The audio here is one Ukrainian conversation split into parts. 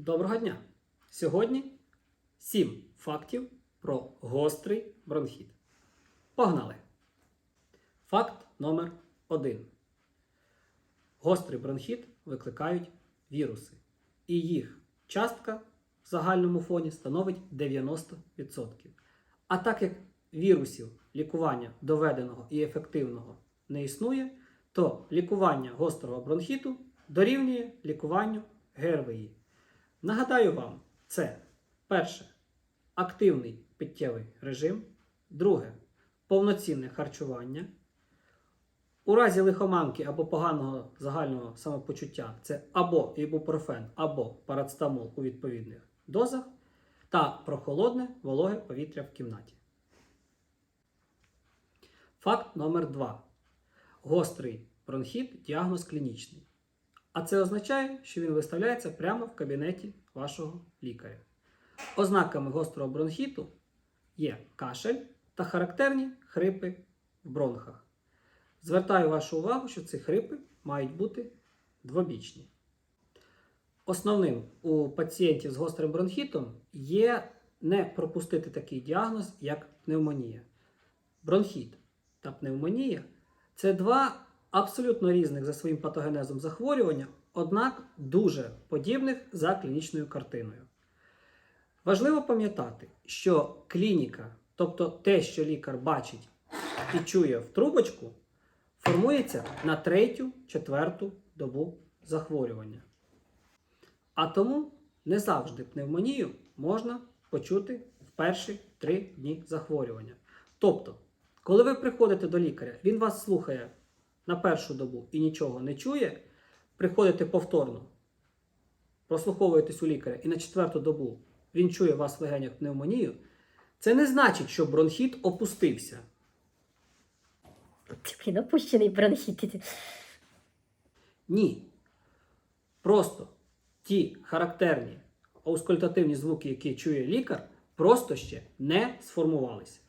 Доброго дня! Сьогодні 7 фактів про гострий бронхіт. Погнали! Факт номер 1. Гострий бронхіт викликають віруси. І їх частка в загальному фоні становить 90%. А так як вірусів лікування доведеного і ефективного не існує, то лікування гострого бронхіту дорівнює лікуванню ГРВІ. Нагадаю вам, це перше активний питтєвий режим, друге повноцінне харчування. У разі лихоманки або поганого загального самопочуття це або ібупрофен, або парацетамол у відповідних дозах, та прохолодне вологе повітря в кімнаті. Факт номер 2. Гострий бронхіт діагноз клінічний. А це означає, що він виставляється прямо в кабінеті вашого лікаря. Ознаками гострого бронхіту є кашель та характерні хрипи в бронхах. Звертаю вашу увагу, що ці хрипи мають бути двобічні. Основним у пацієнтів з гострим бронхітом є не пропустити такий діагноз, як пневмонія. Бронхіт та пневмонія це два абсолютно різних за своїм патогенезом захворювання, однак дуже подібних за клінічною картиною. Важливо пам'ятати, що клініка, тобто те, що лікар бачить і чує в трубочку, формується на третю, четверту добу захворювання. А тому не завжди пневмонію можна почути в перші три дні захворювання. Тобто, коли ви приходите до лікаря, він вас слухає на першу добу і нічого не чує, приходите повторно, прослуховуєтесь у лікаря і на четверту добу він чує вас в легенях пневмонію, це не значить, що бронхіт опустився. Такий напущений бронхіт. Ні. Просто ті характерні аускультативні звуки, які чує лікар, просто ще не сформувалися.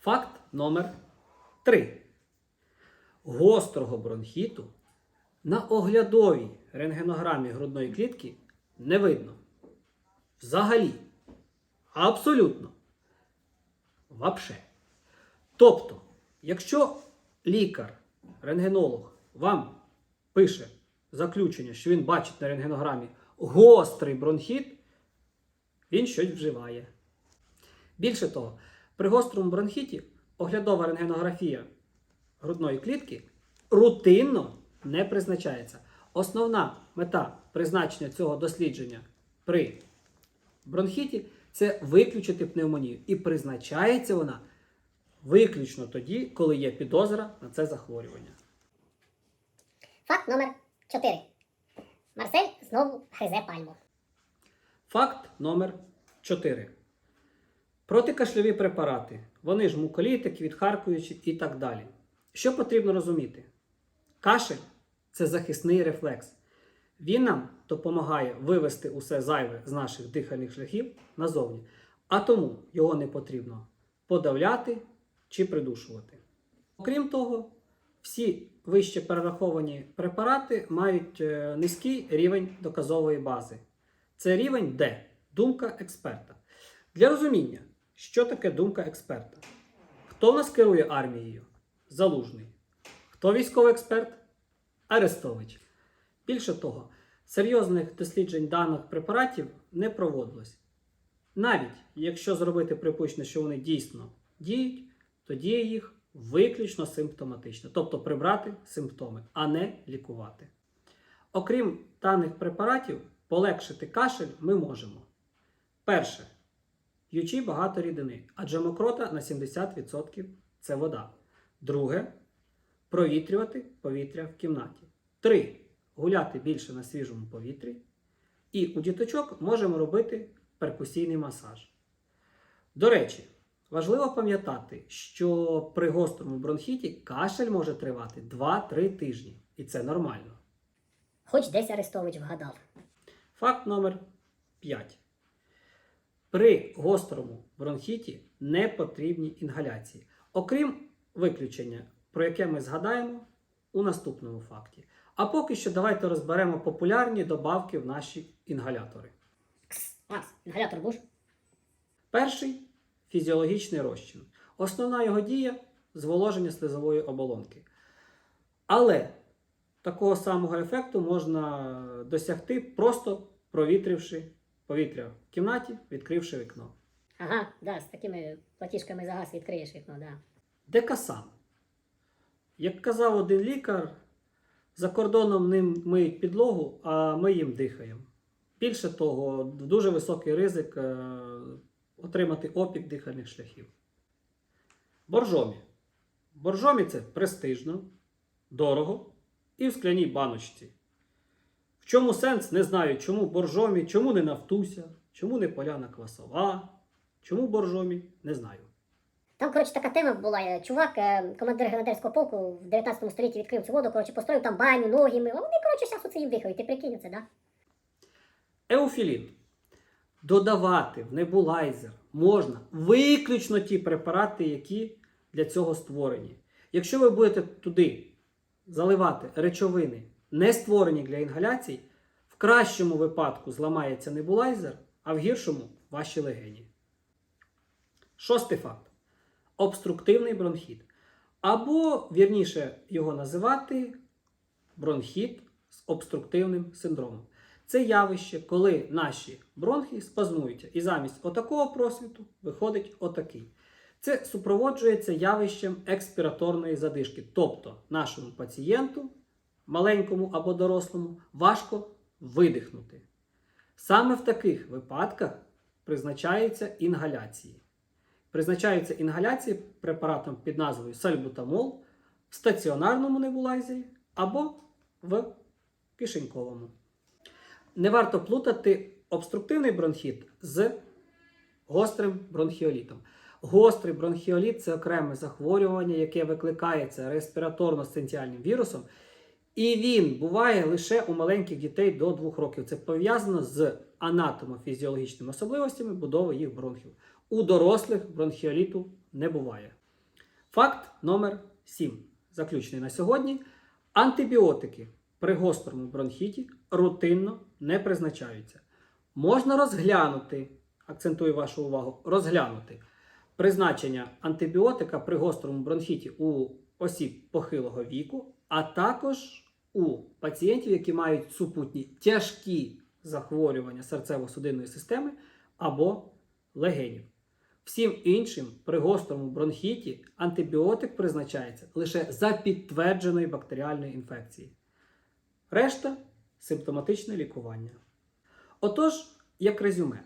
Факт номер 3. Гострого бронхіту на оглядовій рентгенограмі грудної клітки не видно. Взагалі. Абсолютно. Вообще. Тобто, якщо лікар, рентгенолог вам пише заключення, що він бачить на рентгенограмі гострий бронхіт, він щось вживає. Більше того, при гострому бронхіті оглядова рентгенографія грудної клітки рутинно не призначається. Основна мета призначення цього дослідження при бронхіті це виключити пневмонію. І призначається вона виключно тоді, коли є підозра на це захворювання. Факт номер 4. Марсель знову гризе пальму. Факт номер 4. Протикашльові препарати. Вони ж муколітики, відхаркуючі і так далі. Що потрібно розуміти? Кашель це захисний рефлекс. Він нам допомагає вивести усе зайве з наших дихальних шляхів назовні. А тому його не потрібно подавляти чи придушувати. Окрім того, всі вище перераховані препарати мають е, низький рівень доказової бази. Це рівень Д думка експерта. Для розуміння, що таке думка експерта. Хто нас керує армією? Залужний. Хто військовий експерт? Арестович. Більше того, серйозних досліджень даних препаратів не проводилось. Навіть якщо зробити припущення, що вони дійсно діють, то діє їх виключно симптоматично, тобто прибрати симптоми, а не лікувати. Окрім даних препаратів, полегшити кашель ми можемо. Перше. П'ючи багато рідини, адже мокрота на 70% це вода. Друге. Провітрювати повітря в кімнаті. Три. Гуляти більше на свіжому повітрі. І у діточок можемо робити перкусійний масаж. До речі, важливо пам'ятати, що при гострому бронхіті кашель може тривати 2-3 тижні, і це нормально. Хоч десь Арестович вгадав. Факт номер 5. При гострому бронхіті не потрібні інгаляції, окрім виключення, про яке ми згадаємо у наступному факті. А поки що давайте розберемо популярні добавки в наші інгалятори. Макс, інгалятор будеш? Перший фізіологічний розчин. Основна його дія зволоження слизової оболонки. Але такого самого ефекту можна досягти, просто провітривши повітря в кімнаті, відкривши вікно. Ага, да, з такими платіжками за газ відкриєш вікно, да. Декасан. Як казав один лікар, за кордоном ним миють підлогу, а ми їм дихаємо. Більше того, дуже високий ризик е, отримати опік дихальних шляхів. Боржомі. Боржомі це престижно, дорого і в скляній баночці. В чому сенс? Не знаю, чому боржомі, чому не нафтуся, чому не поляна квасова, чому боржомі, не знаю. Там, коротше, така тема була. е, Чувак, е, командир гренадерського полку в 19 столітті відкрив цю воду, коротше, построїв там баню, ноги мив. Вони, коротше, зараз оце їм дихають. Ти прикинь це, да? Еофілін. Додавати в небулайзер можна виключно ті препарати, які для цього створені. Якщо ви будете туди заливати речовини, не створені для інгаляцій, в кращому випадку зламається небулайзер, а в гіршому ваші легені. Шостий факт: обструктивний бронхіт. Або, вірніше його називати, бронхіт з обструктивним синдромом. Це явище, коли наші бронхи спазмуються, і замість отакого просвіту виходить отакий. Це супроводжується явищем експіраторної задишки. Тобто нашому пацієнту, маленькому або дорослому, важко видихнути. Саме в таких випадках призначаються інгаляції. Призначаються інгаляції препаратом під назвою сальбутамол в стаціонарному небулайзері або в кишеньковому. Не варто плутати обструктивний бронхіт з гострим бронхіолітом. Гострий бронхіоліт це окреме захворювання, яке викликається респіраторно-синціальним вірусом, і він буває лише у маленьких дітей до 2 років. Це пов'язано з анатомофізіологічними особливостями будови їх бронхів. У дорослих бронхіоліту не буває. Факт номер 7. Заключний на сьогодні. Антибіотики при гострому бронхіті рутинно не призначаються. Можна розглянути, акцентую вашу увагу, розглянути призначення антибіотика при гострому бронхіті у осіб похилого віку, а також у пацієнтів, які мають супутні тяжкі захворювання серцево-судинної системи або легенів. Всім іншим при гострому бронхіті антибіотик призначається лише за підтвердженої бактеріальної інфекції. Решта симптоматичне лікування. Отож, як резюме,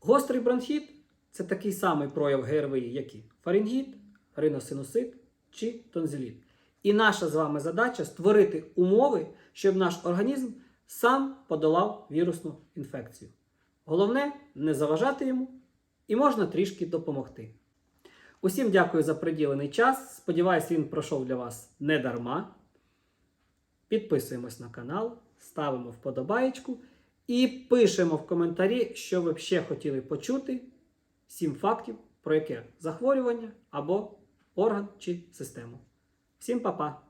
гострий бронхіт це такий самий прояв ГРВІ, як і фарингіт, риносинусит чи тонзиліт. І наша з вами задача створити умови, щоб наш організм сам подолав вірусну інфекцію. Головне не заважати йому і можна трішки допомогти. Усім дякую за приділений час. Сподіваюсь, він пройшов для вас не дарма. Підписуємось на канал, ставимо вподобаєчку і пишемо в коментарі, що ви б ще хотіли почути. Сім фактів, про яке захворювання або орган чи систему. Всім па-па!